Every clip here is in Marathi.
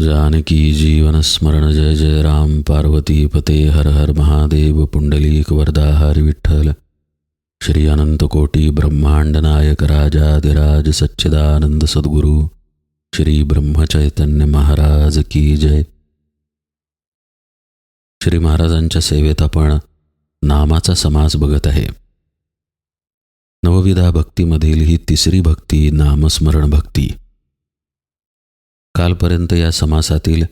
जानकी जीवन स्मरण जय जय राम। पार्वती पते हर हर महादेव। पुंडलीक वरदा विठ्ठल। श्री अनंतकोटी ब्रह्मांड नायक राजाधिराज सच्चिदानंद सद्गुरु। श्री ब्रह्मचैतन्य महाराज की जय। श्री महाराजांच्या सेवेत आपण नामाचा समास बघत आहे. नवविधा भक्तीमधील ही तिसरी भक्ती नामस्मरण भक्ती. कालपर्यंत या समासातील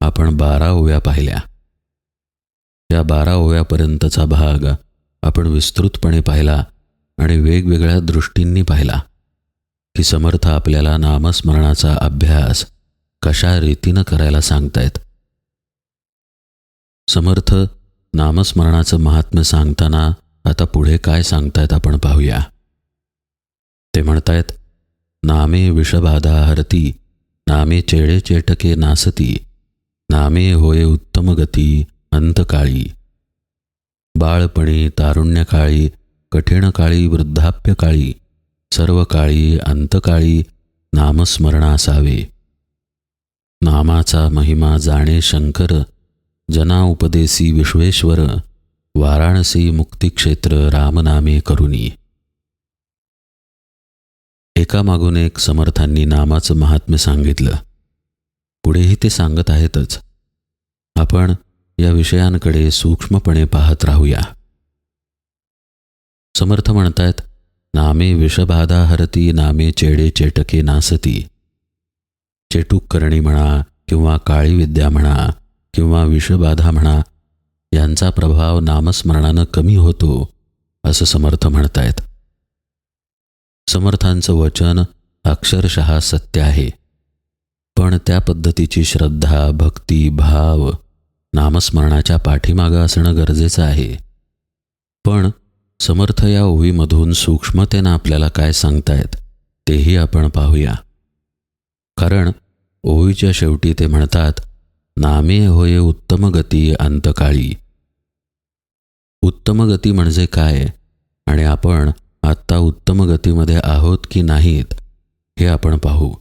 आपण बारा ओव्या पाहिल्या. या बारा ओव्यापर्यंतचा भाग आपण विस्तृतपणे पाहिला आणि वेगवेगळ्या दृष्टींनी पाहिला की समर्थ आपल्याला नामस्मरणाचा अभ्यास कशा रीतीनं करायला सांगतायत. समर्थ नामस्मरणाचं महात्म्य सांगताना आता पुढे काय सांगतायत आपण पाहूया. ते म्हणतायत नामे विषबाधा हरती नामे चेडे चेटके नासती नामे होय उत्तम गती अंतकाळी. बाळपणी तारुण्यकाळी कठीण काळी वृद्धाप्य काळी सर्व काळी अंतकाळी नामस्मरण असावे नामाचा महिमा जाणे शंकर जना उपदेसी विश्वेश्वर वाराणसी मुक्तिक्षेत्र रामनामे करुणी एकामागून एक समर्थांनी नामाचं महात्म्य सांगितलं. पुढेही ते सांगत आहेतच. आपण या विषयांकडे सूक्ष्मपणे पाहत राहूया. समर्थ म्हणतायत नामे विषबाधा हरती नामे चेडे चेटके नासती. चेटूक करणी म्हणा किंवा काळी विद्या म्हणा किंवा विषबाधा म्हणा यांचा प्रभाव नामस्मरणानं कमी होतो असं समर्थ म्हणतायत. समर्थांचं वचन अक्षरशः सत्य आहे. पण त्या पद्धतीची श्रद्धा भक्ती भाव नामस्मरणाच्या पाठीमागं असणं गरजेचं आहे. पण समर्थ या ओवीमधून सूक्ष्मतेनं आपल्याला काय सांगतायत तेही आपण पाहूया. कारण ओवीच्या शेवटी ते म्हणतात नामे होय उत्तम गती अंतकाळी. उत्तम गती म्हणजे काय? आणि आपण आत्ता उत्तम गतीमध्ये आहोत की नाहीत हे आपण पाहू.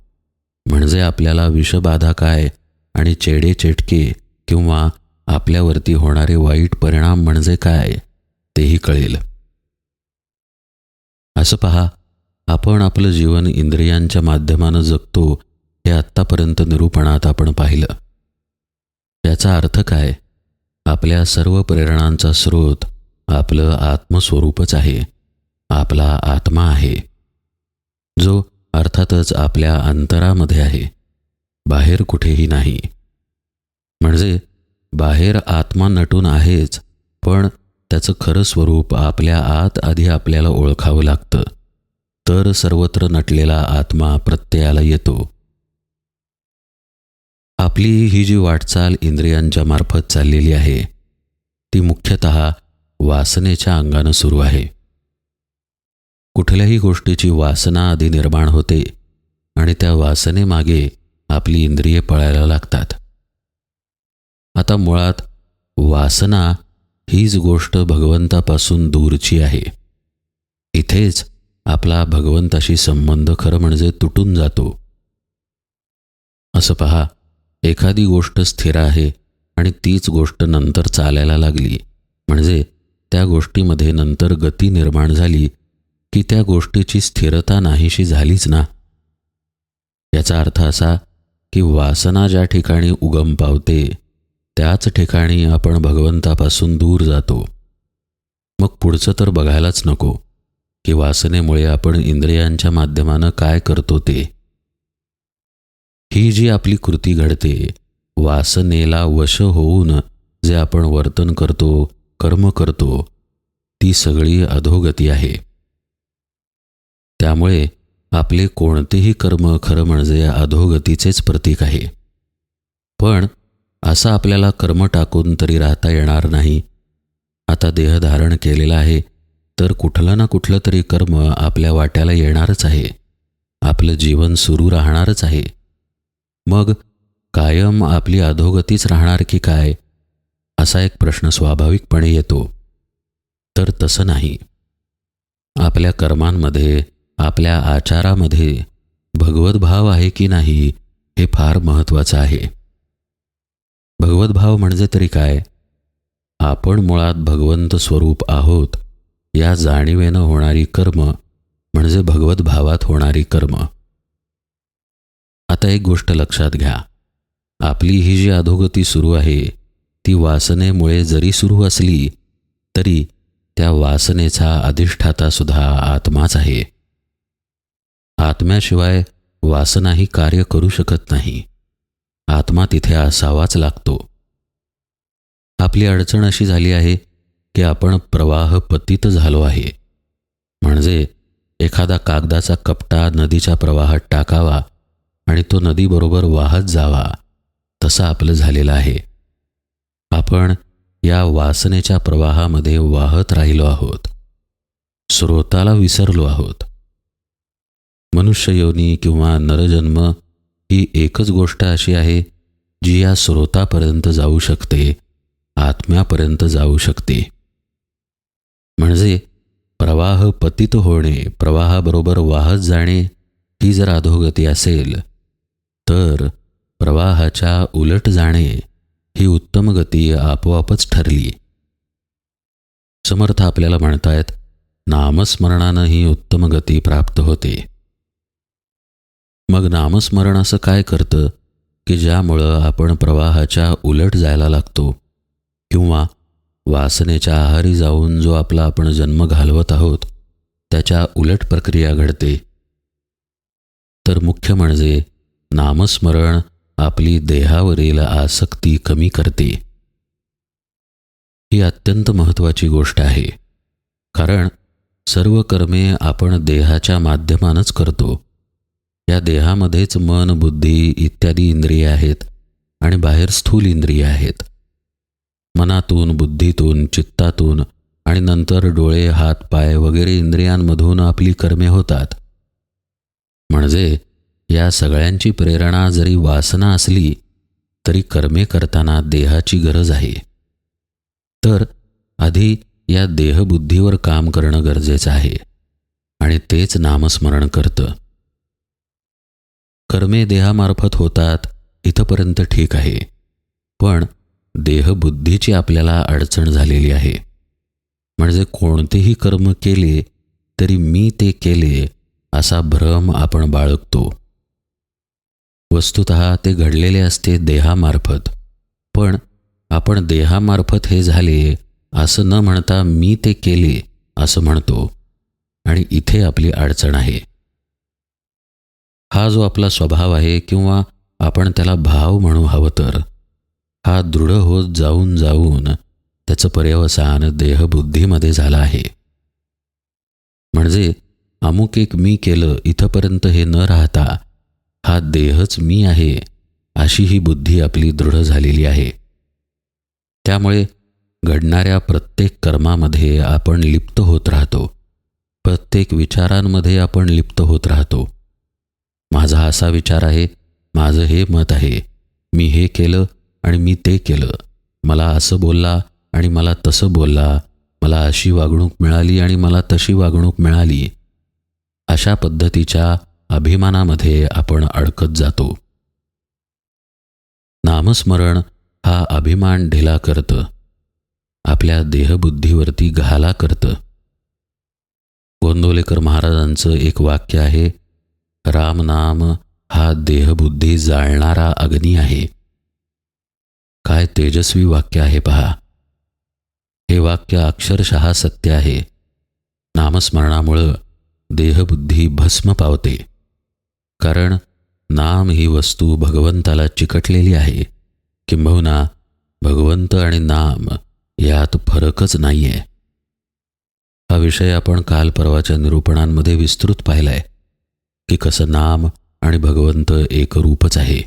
म्हणजे आपल्याला विषबाधा काय आणि चेडे चेटके किंवा आपल्यावरती होणारे वाईट परिणाम म्हणजे काय तेही कळेल. असं पहा आपण आपलं जीवन इंद्रियांच्या माध्यमानं जगतो हे आत्तापर्यंत निरूपणात आपण पाहिलं. याचा अर्थ काय? आपल्या सर्व प्रेरणांचा स्रोत आपलं आत्मस्वरूपच आहे. आपला आत्मा आहे. जो अर्थातच आपल्या अंतरामध्ये आहे. बाहेर कुठेही नाही. म्हणजे बाहेर आत्मा नटून आहेच पण त्याचं खरं स्वरूप आपल्या आत आधी आपल्याला ओळखावं लागतं. तर सर्वत्र नटलेला आत्मा प्रत्ययाला येतो. आपली ही जी वाटचाल इंद्रियांच्या मार्फत चाललेली आहे ती मुख्यतः वासनेच्या अंगानं सुरू आहे. कुठल्याही गोष्टीची वासना आधी निर्माण होते आणि त्या वासनेमागे आपली इंद्रिये पळायला लागतात. आता मुळात वासना हीच गोष्ट भगवंतापासून दूरची आहे. इथेच आपला भगवंताशी संबंध खरं म्हणजे तुटून जातो. असं पहा एखादी गोष्ट स्थिर आहे आणि तीच गोष्ट नंतर चालायला लागली म्हणजे त्या गोष्टीमध्ये नंतर गती निर्माण झाली की त्या गोष्टीची स्थिरता नाहीशी झालीच ना. याचा अर्थ असा की वासना ज्या ठिकाणी उगम पावते त्याच ठिकाणी आपण भगवंतापासून दूर जातो. मग पुढचं तर बघायलाच नको की वासनेमुळे आपण इंद्रियांच्या माध्यमानं काय करतो ते. ही जी आपली कृती घडते वासनेला वश होऊन जे आपण वर्तन करतो कर्म करतो ती सगळी अधोगती आहे. त्यामुळे आपले कोणतेही कर्म खरं म्हणजे अधोगतीचेच प्रतीक आहे. पण असं आपल्याला कर्म टाकून तरी राहता येणार नाही. आता देह धारण केलेला आहे तर कुठलं ना कुठलं तरी कर्म आपल्या वाट्याला येणारच आहे. आपलं जीवन सुरू राहणारच आहे. मग कायम आपली अधोगतीच राहणार की काय? असा एक प्रश्न स्वाभाविकपणे येतो. तर तसं नाही. आपल्या कर्मांमध्ये आपल्या आचारामध्ये भगवद्भाव आहे की नाही हे फार महत्त्वाचं आहे. भगवद्भाव म्हणजे तरी काय? आपण मुळात भगवंत स्वरूप आहोत या जाणीवेनं होणारी कर्म म्हणजे भगवद्भावात होणारी कर्म. आता एक गोष्ट लक्षात घ्या. आपली ही जी अधोगती सुरू आहे ती वासनेमुळे जरी सुरू असली तरी त्या वासनेचा अधिष्ठाता सुद्धा आत्माच आहे. आत्म्याशिवाय वासनाही कार्य करू शकत नाही. आत्मा तिथे असावाच लागतो. आपली अडचण अशी झाली आहे की आपण प्रवाह पतित झालो आहे. म्हणजे एखादा कागदाचा कपटा नदीच्या प्रवाहात टाकावा आणि तो नदीबरोबर वाहत जावा तसं आपलं झालेलं आहे. आपण या वासनेच्या प्रवाहामध्ये वाहत राहिलो आहोत. स्रोताला विसरलो आहोत. मनुष्य योनी किंवा नरजन्म ही एकच गोष्ट अशी आहे जी या स्रोतापर्यंत जाऊ शकते आत्म्यापर्यंत जाऊ शकते. म्हणजे प्रवाह पतित होणे प्रवाहाबरोबर वाहत जाणे ही जर अधोगती असेल तर प्रवाहाच्या उलट जाणे ही उत्तम गती आपोआपच ठरली. समर्थ आपल्याला म्हणतायत नामस्मरणानं ही उत्तम गती प्राप्त होते. मग नामस्मरण असं काय करतं की ज्यामुळं आपण प्रवाहाच्या उलट जायला लागतो? किंवा वासनेच्या आहारी जाऊन जो आपला आपण जन्म घालवत आहोत त्याच्या उलट प्रक्रिया घडते? तर मुख्य म्हणजे नामस्मरण आपली देहावरील आसक्ती कमी करते. ही अत्यंत महत्त्वाची गोष्ट आहे. कारण सर्व कर्मे आपण देहाच्या माध्यमानच करतो. या देहामध्येच मन बुद्धी इत्यादी इंद्रिये आहेत आणि बाहेर स्थूल इंद्रिये आहेत. मनातून बुद्धीतून चित्तातून आणि नंतर डोळे हात पाय वगैरे इंद्रियांमधून आपली कर्मे होतात. म्हणजे या सगळ्यांची प्रेरणा जरी वासना असली तरी कर्मे करताना देहाची गरज आहे. तर आधी या देहबुद्धीवर काम करणं गरजेचं आहे आणि तेच नामस्मरण करतं. कर्मे देहामार्फत होतात इथंपर्यंत ठीक आहे. पण देहबुद्धीची आपल्याला अडचण झालेली आहे. म्हणजे कोणतेही कर्म केले तरी मी ते केले असा भ्रम आपण बाळगतो. वस्तुत ते घडलेले असते देहामार्फत. पण आपण देहामार्फत हे झाले असं न म्हणता मी ते केले असं म्हणतो. आणि इथे आपली अडचण आहे. हा जो आपला स्वभाव आहे किंवा आपण त्याला भाव म्हणू हवं तर हा दृढ होत जाऊन जाऊन त्याचं पर्यवसान देहबुद्धीमध्ये झालं आहे. म्हणजे अमुक एक मी केलं इथंपर्यंत हे न राहता हा देहच मी आहे अशी ही बुद्धी आपली दृढ झालेली आहे. त्यामुळे घडणाऱ्या प्रत्येक कर्मामध्ये आपण लिप्त होत राहतो. प्रत्येक विचारांमध्ये आपण लिप्त होत राहतो. माझा असा विचार आहे माझं हे मत आहे. मी हे केलं आणि मी ते केलं. मला असं बोलला आणि मला तसं बोलला. मला अशी वागणूक मिळाली आणि मला तशी वागणूक मिळाली. अशा पद्धतीच्या अभिमानामध्ये आपण अडकत जातो. नामस्मरण हा अभिमान ढिला करतं. आपल्या देहबुद्धीवरती घाला करतं. गोंदवलेकर महाराजांचं एक वाक्य आहे रामनाम हा देहबुद्धी जाळणारा अग्नी आहे. काय तेजस्वी वाक्य आहे पहा. हे वाक्य अक्षरशः सत्य आहे. नामस्मरणामुळं देहबुद्धी भस्म पावते. कारण नाम ही वस्तू भगवंताला चिकटलेली आहे. किंबहुना भगवंत आणि नाम यात फरकच नाही आहे हा विषय आपण काल परवाच्या निरूपणांमध्ये विस्तृत पाहिलाय. की कसं नाम आणि भगवंत एकरूपच आहे.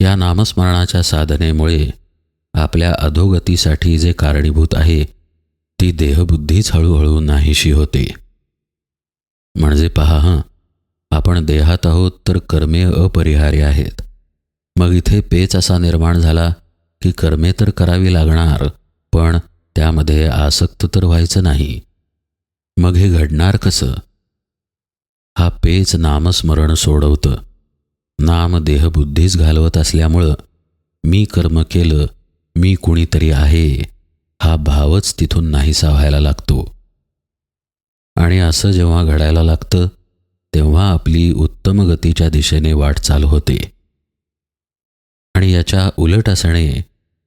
या नामस्मरणाच्या साधनेमुळे आपल्या अधोगतीसाठी जे कारणीभूत आहे ती देहबुद्धीच हळूहळू नाहीशी होते. म्हणजे पहा हं आपण देहात आहोत तर कर्मे अपरिहार्य आहेत. मग इथे पेच असा निर्माण झाला की कर्मे तर करावी लागणार पण त्यामध्ये आसक्त तर व्हायचं नाही. मग हे घडणार कसं? हा पेच नामस्मरण सोडवतं. नाम देहबुद्धीच घालवत असल्यामुळं मी कर्म केलं मी कुणीतरी आहे हा भावच तिथून नाहीसा व्हायला लागतो. आणि असं जेव्हा घडायला लागतं तेव्हा आपली उत्तम गतीच्या दिशेने वाटचाल होते. आणि याच्या उलट असणे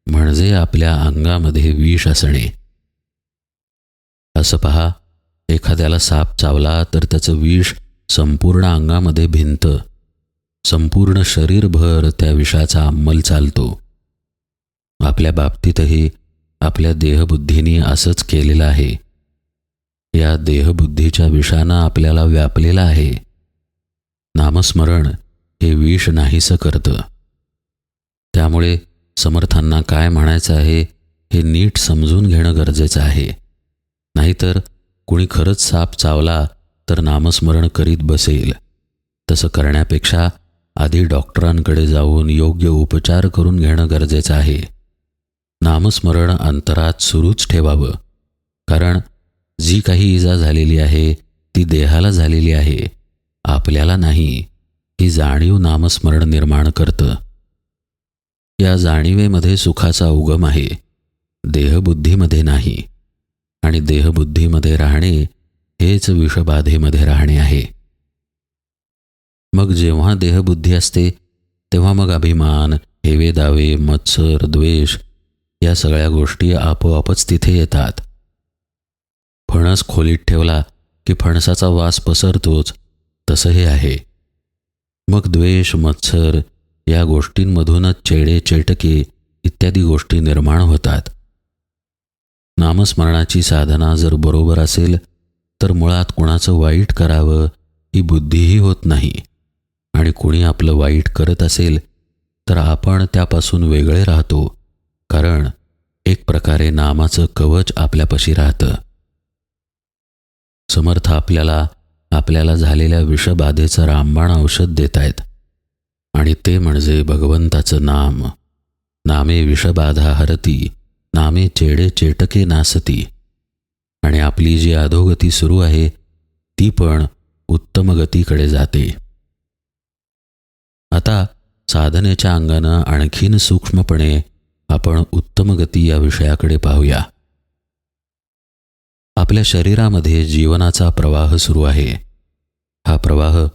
म्हणजे आपल्या अंगामध्ये विष असणे. असं पहा एखाद्याला साप चावला तर त्याचं विष संपूर्ण अंगामध्ये भिंत. संपूर्ण शरीरभर त्या विषाचा अंमल चालतो. आपल्या बाबतीतही आपल्या देहबुद्धीने असंच केलेलं आहे. या देहबुद्धीच्या विषानं आपल्याला व्यापलेलं आहे. नामस्मरण हे विष नाहीसं करतं. त्यामुळे समर्थांना काय म्हणायचं आहे हे नीट समजून घेणं गरजेचं आहे. नाहीतर कुणी खरंच साप चावला तर नामस्मरण करीत बसेल. तसं करण्यापेक्षा आधी डॉक्टरांकडे जाऊन योग्य उपचार करून घेणं गरजेचं आहे. नामस्मरण अंतरात सुरूच ठेवावं. कारण जी काही इजा झालेली आहे ती देहाला झालेली आहे. आपल्याला नाही ही जाणीव नामस्मरण निर्माण करतं. या जाणीवेमध्ये सुखाचा उगम आहे. देहबुद्धीमध्ये नाही. आणि देहबुद्धीमध्ये राहणे हेच विषबाधेमध्ये राहणे आहे. मग जेव्हा देहबुद्धी असते तेव्हा मग अभिमान हेवे दावे मत्सर द्वेष या सगळ्या गोष्टी आपोआपच तिथे येतात. फणस खोलीत ठेवला की फणसाचा वास पसरतोच तसं हे आहे. मग द्वेष मत्सर या गोष्टींमधूनच चेडे चेटके इत्यादी गोष्टी निर्माण होतात. नामस्मरणाची साधना जर बरोबर असेल तर मुळात कुणाचं वाईट करावं ही बुद्धीही होत नाही. आणि कुणी आपलं वाईट करत असेल तर आपण त्यापासून वेगळे राहतो. कारण एक प्रकारे नामाचं कवच आपल्यापाशी राहतं. समर्थ आपल्याला आपल्याला झालेल्या विषबाधेचं रामबाण औषध देत आहेत आणि ते म्हणजे भगवंताचं नाम. नामे विषबाधा हरती नामे चेडे चेटके नासती. आणि आपली जी अधोगती सुरू आहे ती पण उत्तम गतीकडे जाते. आता साधनेच्या अंगानं आणखीन सूक्ष्मपणे आपण उत्तम गती या विषयाकडे पाहूया. आपल्या शरीरामध्ये जीवनाचा प्रवाह सुरू आहे. हा प्रवाह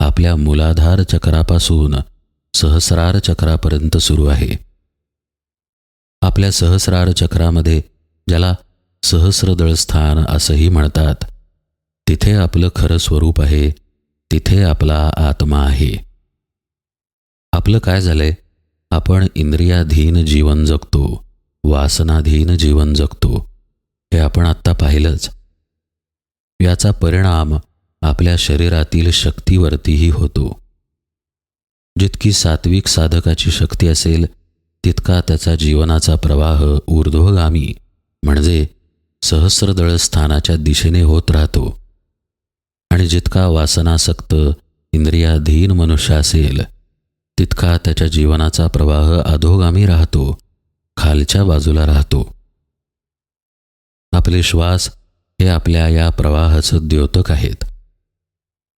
आपल्या मुलाधार चक्रापासून सहस्रार चक्रापर्यंत सुरू आहे. आपल्या सहस्रार चक्रामध्ये ज्याला सहस्रदळ स्थान असंही म्हणतात. तिथे आपलं खरं स्वरूप आहे तिथे आपला आत्मा आहे. आपलं काय झालंय? आपण इंद्रियाधीन जीवन जगतो वासनाधीन जीवन जगतो. हे आपण आत्ता पाहिलंच. याचा परिणाम आपल्या शरीरातील शक्तीवरतीही होतो. जितकी सात्विक साधकाची शक्ती असेल तितका त्याचा जीवनाचा प्रवाह ऊर्ध्वगामी म्हणजे सहस्रदळ स्थानाच्या दिशेने होत राहतो. आणि जितका वासनासक्त इंद्रियाधीन मनुष्य असेल तितका त्याच्या जीवनाचा प्रवाह अधोगामी राहतो खालच्या बाजूला राहतो. आपले श्वास हे आपल्या या प्रवाहाचं द्योतक आहेत.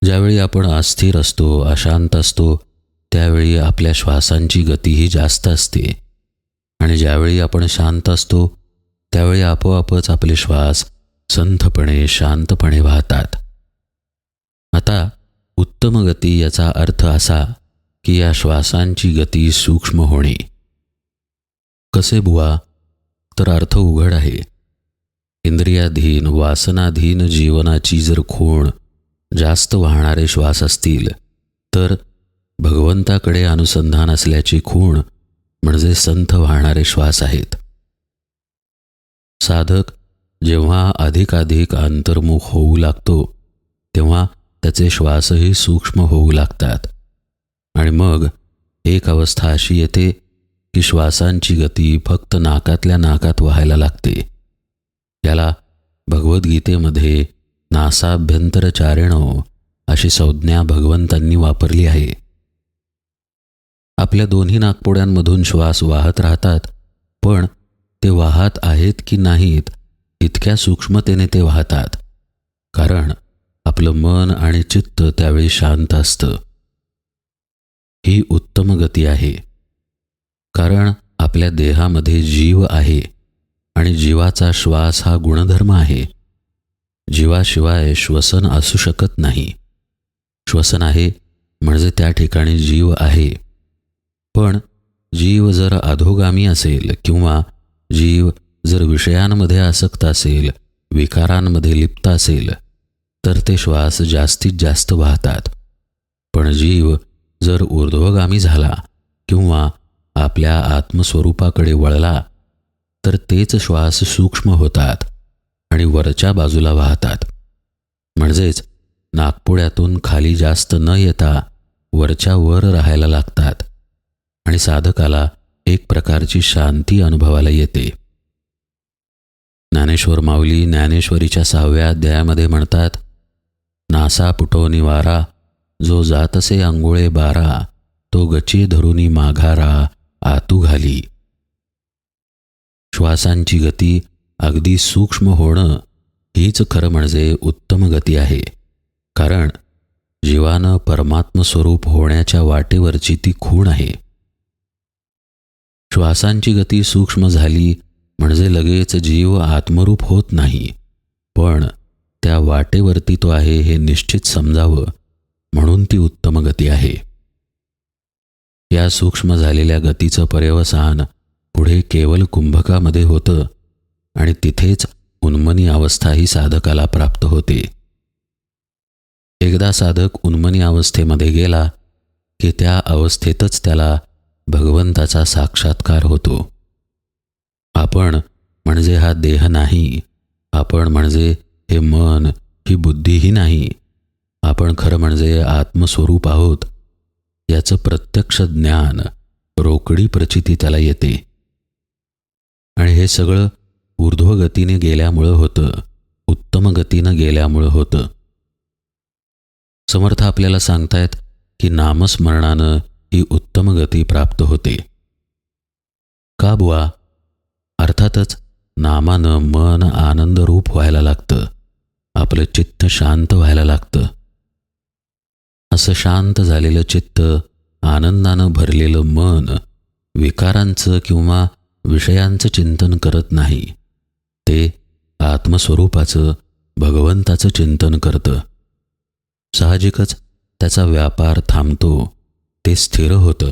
ज्यावेळी आपण अस्थिर असतो अशांत असतो त्यावेळी आपल्या श्वासांची गतीही जास्त असते. आणि ज्यावेळी आपण शांत असतो त्यावेळी आपोआपच आपले श्वास संथपणे शांतपणे वाहतात. आता उत्तम गती याचा अर्थ असा की या श्वासांची गती सूक्ष्म होणे. कसे बुवा? तर अर्थ उघड आहे. इंद्रियाधीन वासनाधीन जीवनाची जर खूण जास्त वाहणारे श्वास असतील तर भगवंताकडे अनुसंधान असल्याची खूण म्हणजे संथ वाहणारे श्वास आहेत. साधक जेव्हा अधिकाधिक अंतर्मुख होऊ लागतो तेव्हा त्याचे श्वासही सूक्ष्म होऊ लागतात. आणि मग एक अवस्था अशी येते की श्वासांची गती फक्त नाकातल्या नाकात व्हायला लागते. याला भगवद्गीतेमध्ये नासाभ्यंतरचारिणो अशी संज्ञा भगवंतांनी वापरली आहे. आपल्या दोन्ही नाकपुड्यांमधून श्वास वाहत राहतात पण ते वाहत आहेत की नाहीत इतक्या सूक्ष्मतेने ते वाहतात. कारण आपलं मन आणि चित्त त्यावेळी शांत असतं. ही उत्तम गती आहे. कारण आपल्या देहामध्ये जीव आहे आणि जीवाचा श्वास हा गुणधर्म आहे. जीवाशिवाय श्वसन असू शकत नाही. श्वसन आहे म्हणजे त्या ठिकाणी जीव आहे. पण जीव जर अधोगामी असेल किंवा जीव जर विषयांमध्ये आसक्त असेल विकारांमध्ये लिप्त असेल तर ते श्वास जास्तीत जास्त वाहतात. पण जीव जर ऊर्ध्वगामी झाला किंवा आपल्या आत्मस्वरूपाकडे वळला तर तेच श्वास सूक्ष्म होतात आणि वरच्या बाजूला वाहतात. म्हणजेच नागपुड्यातून खाली जास्त न येता वरच्या वर राहायला लागतात आणि साधकाला एक प्रकारची शांती अनुभवाला येते. ज्ञानेश्वर माऊली ज्ञानेश्वरीच्या सहाव्या अध्यायामध्ये म्हणतात नासा पुटो वारा जो जातसे आंघोळे बारा तो गची धरुनी माघारा आतू घाली. श्वासांची गती अगदी सूक्ष्म होणं हीच खरं म्हणजे उत्तम गती आहे. कारण जीवानं परमात्म स्वरूप होण्याच्या वाटेवरची ती खूण आहे. श्वासांची गती सूक्ष्म झाली म्हणजे लगेच जीव आत्मरूप होत नाही. पण त्या वाटेवरती तो आहे हे निश्चित समजावं म्हणून ती उत्तम गती आहे. या सूक्ष्म झालेल्या गतीचं पर्यवसान पुढे केवळ कुंभकामध्ये होतं आणि तिथेच उन्मनी अवस्थाही साधकाला प्राप्त होते. एकदा साधक उन्मनी अवस्थेमध्ये गेला की त्या अवस्थेतच त्याला भगवंताचा साक्षात्कार होतो. आपण म्हणजे हा देह नाही. आपण म्हणजे हे मन ही बुद्धीही नाही. आपण खरं म्हणजे आत्मस्वरूप आहोत. याचं प्रत्यक्ष ज्ञान रोकडी प्रचिती त्याला येते. आणि हे सगळं ऊर्ध्वगतीने गेल्यामुळं होतं. उत्तम गतीनं गेल्यामुळं होतं. समर्थ आपल्याला सांगतायत की नामस्मरणानं ही उत्तम गती प्राप्त होते. का बुवा अर्थातच नामानं मन आनंदरूप व्हायला लागतं. आपलं चित्त शांत व्हायला लागतं. असं शांत झालेलं चित्त आनंदानं भरलेलं मन विकारांचं किंवा विषयांचं चिंतन करत नाही. ते आत्मस्वरूपाचं भगवंताचं चिंतन करतं. साहजिकच त्याचा व्यापार थांबतो. ते स्थिर होतं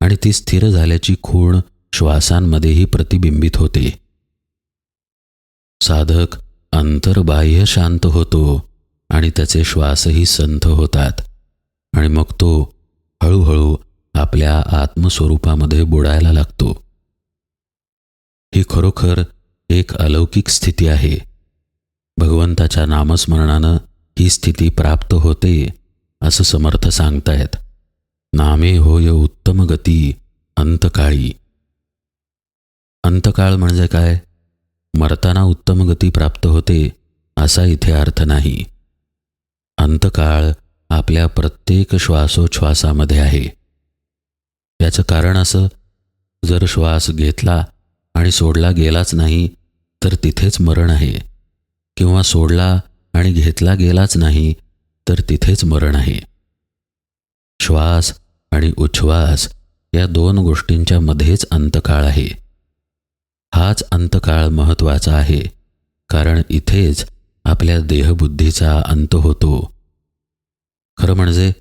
आणि ती स्थिर झाल्याची खूण श्वासांमध्येही प्रतिबिंबित होते. साधक अंतर्बाह्य शांत होतो आणि त्याचे श्वासही संथ होतात आणि मग तो हळूहळू आपल्या आत्मस्वरूपामध्ये बुडायला लागतो. ही खरोखर एक अलौकिक स्थिती आहे. भगवंताच्या नामस्मरणानं ही स्थिती प्राप्त होते असं समर्थ सांगतायत. नामे होय उत्तम गती अंतकाळी. अंतकाळ म्हणजे काय? मरताना उत्तम गती प्राप्त होते असा इथे अर्थ नाही. अंतकाळ आपल्या प्रत्येक श्वासोच्छ्वासामध्ये आहे. याचं कारण असं जर श्वास घेतला आणि सोडला गेलाच नाही तर तिथेच मरण आहे. किंवा सोडला आणि घेतला गेलाच नाही तर तिथेच मरण आहे. श्वास आणि उच्छ्वास या दोन गोष्टींच्या मध्येच अंतकाळ आहे. हाच अंतकाळ महत्त्वाचा आहे कारण इथेच आपल्या देहबुद्धीचा अंत होतो. खरं म्हणजे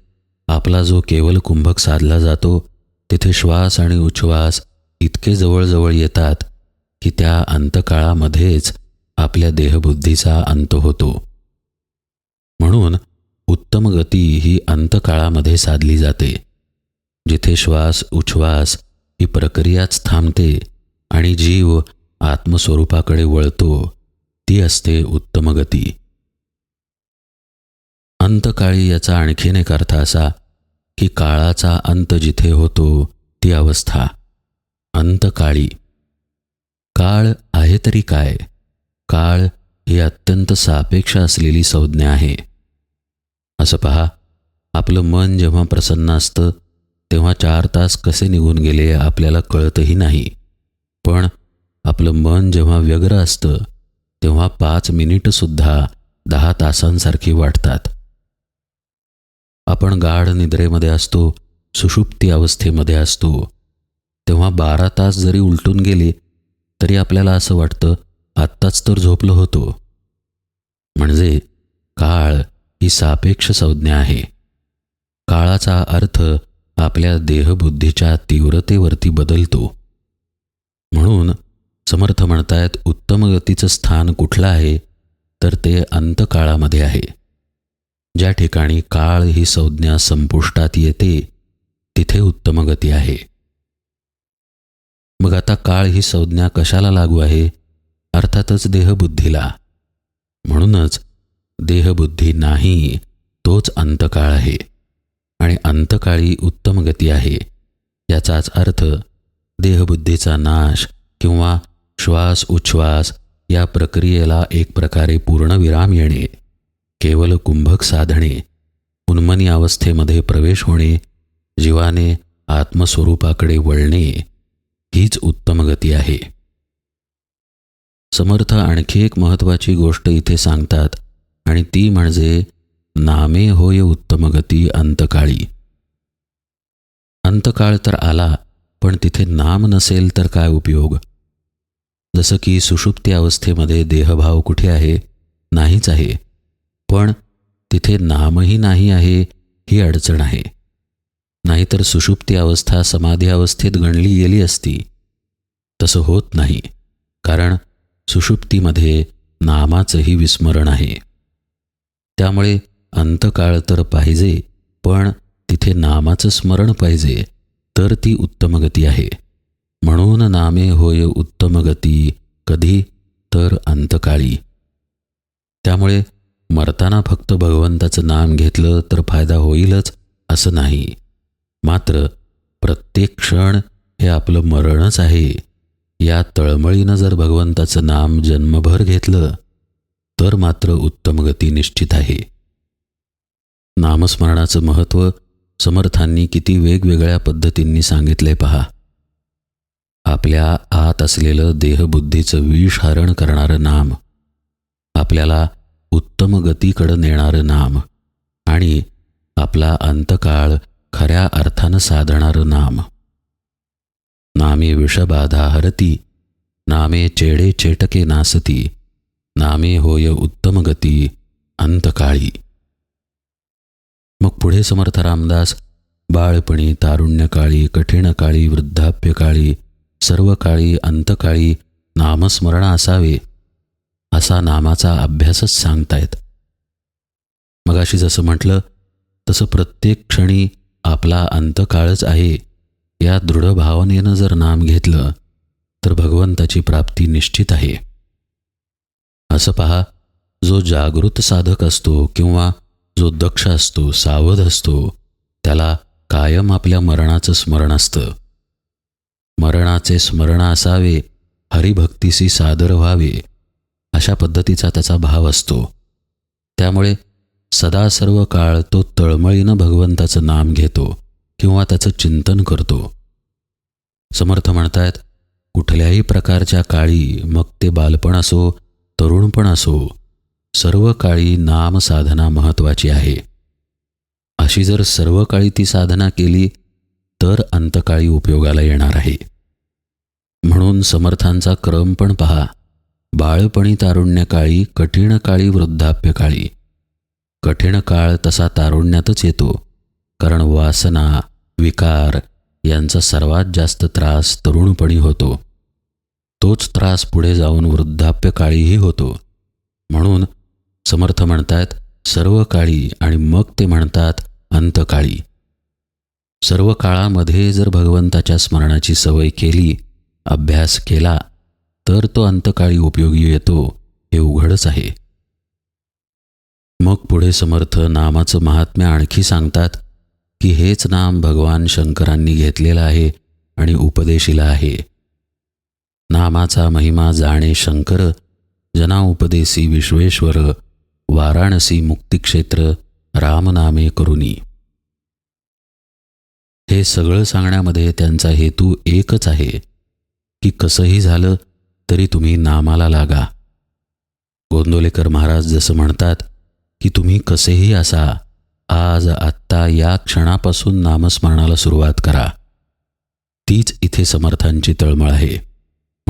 आपला जो केवल कुंभक साधला जातो तिथे श्वास आणि उच्छ्वास इतके जवळजवळ येतात की त्या अंतकाळामध्येच आपल्या देहबुद्धीचा अंत होतो. म्हणून उत्तम गती ही अंतकाळामध्ये साधली जाते जिथे श्वास उच्छ्वास ही प्रक्रियाच थांबते आणि जीव आत्मस्वरूपाकडे वळतो ती असते उत्तम गती. अंतकाळी याचा आणखीन एक अर्थ असा की काळाचा अंत जिथे होतो ती अवस्था. अंतकाळी. काळ आहे तरी काय? काळ ही अत्यंत सापेक्ष असलेली संज्ञा आहे. असं पहा आपलं मन जेव्हा प्रसन्न असतं तेव्हा चार तास कसे निघून गेले आपल्याला कळतही नाही. पण आपलं मन जेव्हा व्यग्र असतं तेव्हा पाच मिनिटसुद्धा दहा तासांसारखी वाटतात आपण गाढ निद्रेमध्ये असतो सुषुप्ती अवस्थेमध्ये असतो. तेव्हा बारा तास जरी उलटून गेले तरी आपल्याला असं वाटतं आत्ताच तर झोपलो होतो. म्हणजे काळ ही सापेक्ष संज्ञा आहे. काळाचा अर्थ आपल्या देहबुद्धीच्या तीव्रतेवरती बदलतो. म्हणून समर्थ म्हणतायत उत्तम गतीचं स्थान कुठलं आहे? तर ते अंतकाळामध्ये आहे. ज्या ठिकाणी काळ ही संज्ञा संपुष्टात येते तिथे उत्तम गती आहे. मग आता काळ ही संज्ञा कशाला लागू आहे? अर्थातच देहबुद्धीला. म्हणूनच देहबुद्धी नाही तोच अंतकाळ आहे. आणि अंतकाळी उत्तम गती आहे. याचाच अर्थ देहबुद्धीचा नाश किंवा श्वास उच्छ्वास या प्रक्रियेला एक प्रकारे पूर्णविराम येणे केवळ कुंभक साधणे उन्मनी अवस्थेमध्ये प्रवेश होणे जीवाने आत्मस्वरूपाकडे वळणे हीच उत्तम गती आहे. समर्थ आणखी एक महत्त्वाची गोष्ट इथे सांगतात आणि ती म्हणजे नामे होय उत्तम गती अंतकाळी. अंतकाळ तर आला पण तिथे नाम नसेल तर काय उपयोग? जसं की सुषुप्ती अवस्थेमध्ये देहभाव कुठे आहे? नाहीच आहे. पण तिथे नामही नाही आहे ही अडचण आहे. नाहीतर सुषुप्ती अवस्था समाधी अवस्थेत गणली गेली असती. तसं होत नाही कारण सुषुप्तीमध्ये नामाचंही विस्मरण आहे. त्यामुळे अंतकाळ तर पाहिजे पण तिथे नामाचं स्मरण पाहिजे तर ती उत्तम गती आहे. म्हणून नामे होय उत्तम गती कधी तर अंतकाळी. त्यामुळे मरताना फक्त भगवंताचं नाम घेतलं तर फायदा होईलच असं नाही. मात्र प्रत्येक क्षण हे आपलं मरणच आहे. या तळमळीनं जर भगवंताचं नाम जन्मभर घेतलं तर मात्र उत्तम गती निश्चित आहे. नामस्मरणाचं महत्त्व समर्थांनी किती वेगवेगळ्या पद्धतींनी सांगितले पहा. आपल्या आत असलेलं देहबुद्धीचं विष हरण करणारं नाम आपल्याला उत्तम गतीकडं नेणारं नाम आणि आपला अंतकाळ खऱ्या अर्थानं साधणारं नाम. नामे विषबाधा हरती नामे चेडे चेटके नासती नामे होय उत्तम गती अंतकाळी. मग पुढे समर्थ रामदास बाळपणी तारुण्यकाळी कठीण काळी वृद्धाप्यकाळी सर्व काळी अंतकाळी नामस्मरण असावे असा नामाचा अभ्यासच सांगतायत. मगाशी जसं म्हटलं तसं प्रत्येक क्षणी आपला अंतकाळच आहे या दृढ भावनेनं जर नाम घेतलं तर भगवंताची प्राप्ती निश्चित आहे. असं पहा जो जागृत साधक असतो किंवा जो दक्ष असतो सावध असतो त्याला कायम आपल्या मरणाचं स्मरण असतं. मरणाचे स्मरण असावे हरिभक्तीशी सादर व्हावे अशा पद्धतीचा त्याचा भाव असतो. त्यामुळे सदा सर्व काळ तो तळमळीनं भगवंताचं नाम घेतो किंवा त्याचं चिंतन करतो. समर्थ म्हणतायत कुठल्याही प्रकारच्या काळी मग ते बालपण असो तरुणपण असो सर्व काळी नाम साधना महत्त्वाची आहे. अशी जर सर्व काळी ती साधना केली तर अंतकाळी उपयोगाला येणार आहे. म्हणून समर्थांचा क्रम पण पहा. बाळपणी तारुण्यकाळी कठीण काळी वृद्धाप्य काळी. कठीण काळ तसा तारुण्यातच येतो. कारण वासना विकार यांचा सर्वात जास्त त्रास तरुणपणी होतो. तोच त्रास पुढे जाऊन वृद्धाप्य काळीही होतो. म्हणून समर्थ म्हणतात सर्व काळी आणि मग ते म्हणतात अंतकाळी सर्व काळामध्ये जर भगवंताच्या स्मरणाची सवय केली अभ्यास केला तर तो अंतकाळी उपयोगी येतो हे उघडच आहे. मग पुढे समर्थ नामाचं महात्म्य आणखी सांगतात की हेच नाम भगवान शंकरांनी घेतलेलं आहे आणि उपदेशिला आहे. नामाचा महिमा जाणे शंकर जना उपदेसी विश्वेश्वर वाराणसी मुक्तिक्षेत्र रामनामे करुणी. हे सगळं सांगण्यामध्ये त्यांचा हेतू एकच आहे की कसंही झालं तरी तुम्ही नामाला लागा. गोंदोलेकर महाराज जसं म्हणतात की तुम्ही कसेही असा आज आत्ता या क्षणापासून नामस्मरणाला सुरुवात करा. तीच इथे समर्थांची तळमळ आहे.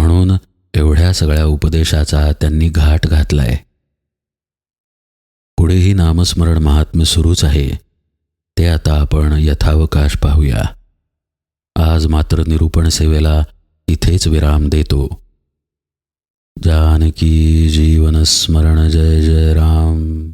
म्हणून एवढ्या सगळ्या उपदेशाचा त्यांनी घाट घातलाय. पुढेही नामस्मरण महात्म्य सुरूच आहे. ते आता आपण यथावकाश पाहूया. आज मात्र निरूपण सेवेला इथेच विराम देतो. जानकी जीवनस्मरण जय जय राम.